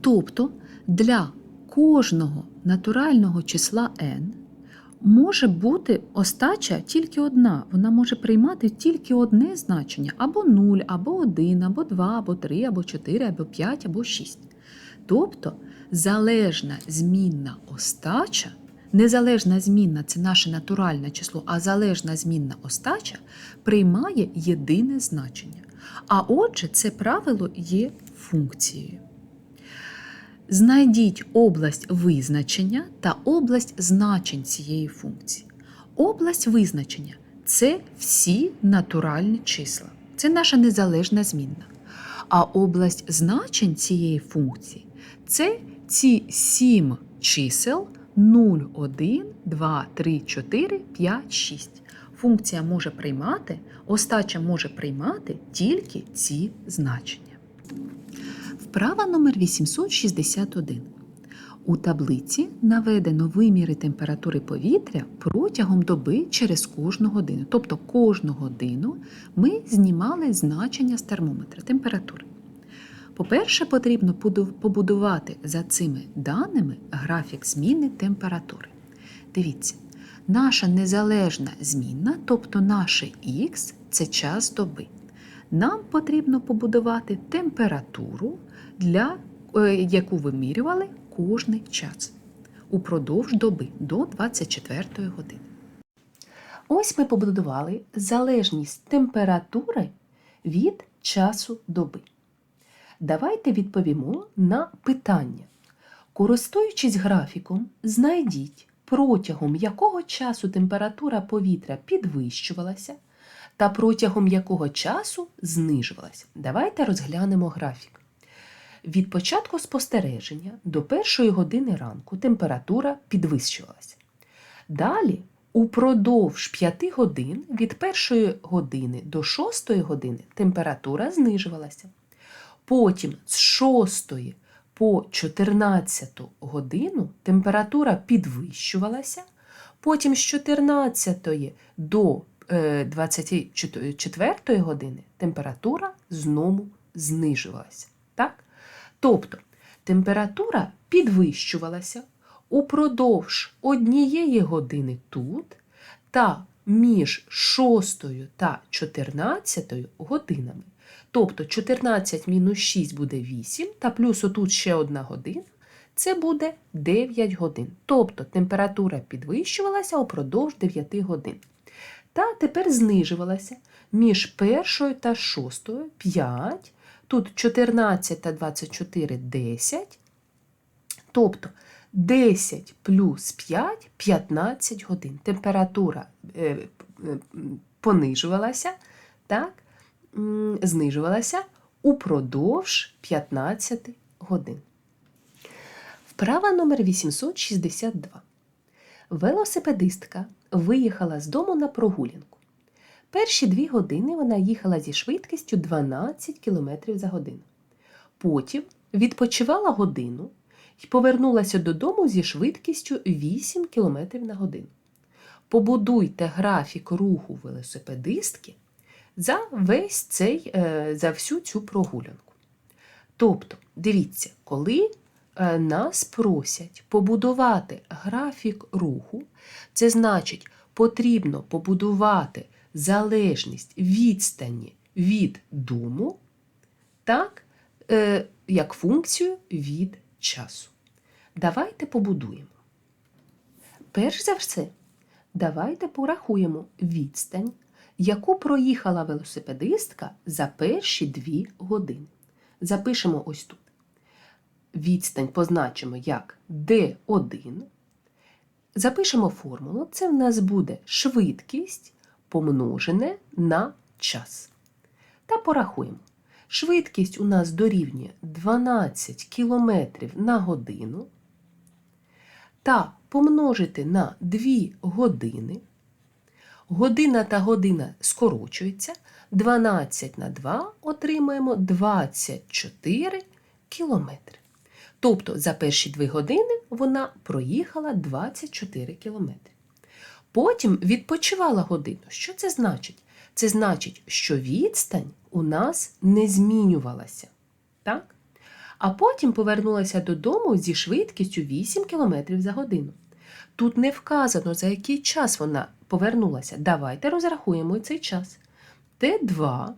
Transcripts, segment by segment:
Тобто для кожного натурального числа n може бути остача тільки одна. Вона може приймати тільки одне значення або 0, або 1, або 2, або 3, або 4, або 5, або 6. Тобто залежна змінна остача, незалежна змінна це наше натуральне число, а залежна змінна остача приймає єдине значення. А отже, це правило є функцією. Знайдіть область визначення та область значень цієї функції. Область визначення це всі натуральні числа. Це наша незалежна змінна. А область значень цієї функції це ці сім чисел 0, 1, 2, 3, 4, 5, 6. Функція може приймати, остача може приймати тільки ці значення. Вправа номер 861. У таблиці наведено виміри температури повітря протягом доби через кожну годину. Тобто кожну годину ми знімали значення з термометра температури. По-перше, потрібно побудувати за цими даними графік зміни температури. Дивіться, наша незалежна змінна, тобто наше х це час доби. Нам потрібно побудувати температуру, для, е, яку вимірювали кожний час упродовж доби до 24 години. Ось ми побудували залежність температури від часу доби. Давайте відповімо на питання. Користуючись графіком, знайдіть, протягом якого часу температура повітря підвищувалася та протягом якого часу знижувалася. Давайте розглянемо графік. Від початку спостереження до першої години ранку температура підвищувалася. Далі, упродовж 5 годин від першої години до 6 години температура знижувалася. Потім з 6 по 14 годину температура підвищувалася. Потім з 14 до 24 години температура знову знижувалася. Так? Тобто температура підвищувалася упродовж однієї години тут та між 6 та 14 годинами. Тобто 14 мінус 6 буде 8, та плюс отут ще одна година. Це буде 9 годин. Тобто температура підвищувалася упродовж 9 годин. Та тепер знижувалася між першою та шостою 5, тут 14 та 24 10. Тобто 10 плюс 5 15 годин. Температура е, е, понижувалася, так, знижувалася упродовж 15 годин. Вправа номер 862. Велосипедистка виїхала з дому на прогулянку. Перші дві години вона їхала зі швидкістю 12 км за годину. Потім відпочивала годину і повернулася додому зі швидкістю 8 км на годину. Побудуйте графік руху велосипедистки за весь цей, е, за всю цю прогулянку. Тобто, дивіться, коли нас просять побудувати графік руху, це значить, потрібно побудувати залежність відстані від дому, так, е, як функцію від часу. Давайте побудуємо. Перш за все, давайте порахуємо відстань, яку проїхала велосипедистка за перші дві години. Запишемо ось тут. Відстань позначимо як D1. Запишемо формулу. Це в нас буде швидкість помножене на час. Та порахуємо. Швидкість у нас дорівнює 12 км на годину. Та помножити на 2 години. Година та година скорочується. 12 на 2 отримаємо 24 кілометри. Тобто за перші 2 години вона проїхала 24 кілометри. Потім відпочивала годину. Що це значить? Це значить, що відстань у нас не змінювалася. Так? а потім повернулася додому зі швидкістю 8 км за годину. Тут не вказано, за який час вона повернулася. Давайте розрахуємо цей час. Т2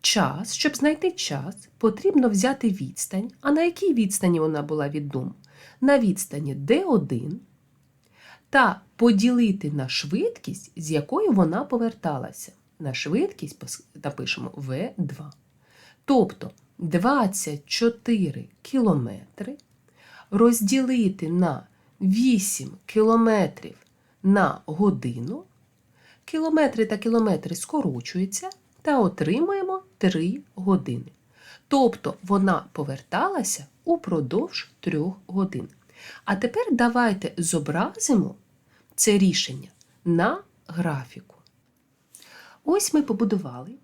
час, щоб знайти час, потрібно взяти відстань. А на якій відстані вона була від дому? На відстані D1 та поділити на швидкість, з якою вона поверталася. На швидкість напишемо V2. Тобто 24 кілометри розділити на 8 кілометрів на годину. Кілометри та кілометри скорочуються та отримуємо 3 години. Тобто вона поверталася упродовж 3 годин. А тепер давайте зобразимо це рішення на графіку. Ось ми побудували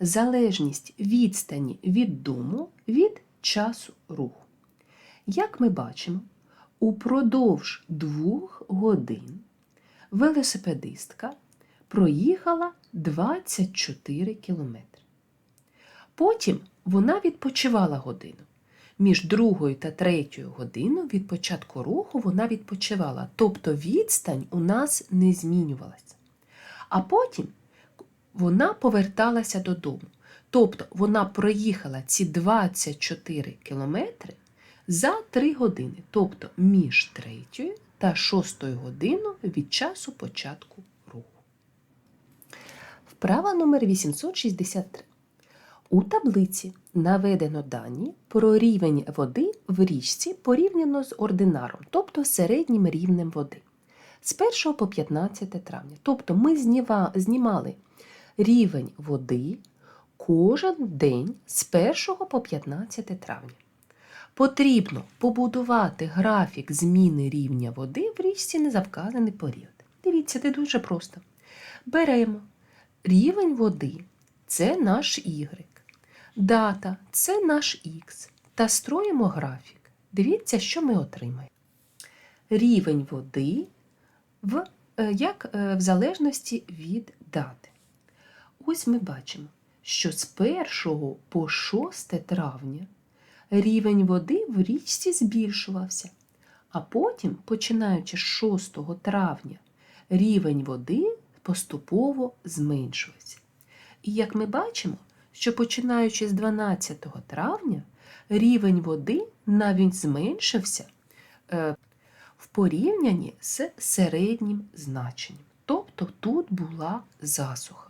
залежність відстані від дому від часу руху. Як ми бачимо, упродовж двох годин велосипедистка проїхала 24 кілометри. Потім вона відпочивала годину. Між другою та третьою годиною від початку руху вона відпочивала, тобто відстань у нас не змінювалася. А потім вона поверталася додому. Тобто вона проїхала ці 24 кілометри за 3 години, тобто між 3 та 6 годиною від часу початку руху. Вправа номер 863. У таблиці наведено дані про рівень води в річці порівняно з ординаром, тобто середнім рівнем води. З 1 по 15 травня. Тобто ми знімали рівень води кожен день з 1 по 15 травня. Потрібно побудувати графік зміни рівня води в річці на завказаний період. Дивіться, це дуже просто. Беремо рівень води це наш Y, дата це наш X, та строїмо графік. Дивіться, що ми отримаємо. Рівень води в, е, як е, в залежності від дати. Ось ми бачимо, що з 1 по 6 травня рівень води в річці збільшувався, а потім, починаючи з 6 травня, рівень води поступово зменшується. І як ми бачимо, що починаючи з 12 травня рівень води навіть зменшився е, в порівнянні з середнім значенням. Тобто тут була засуха.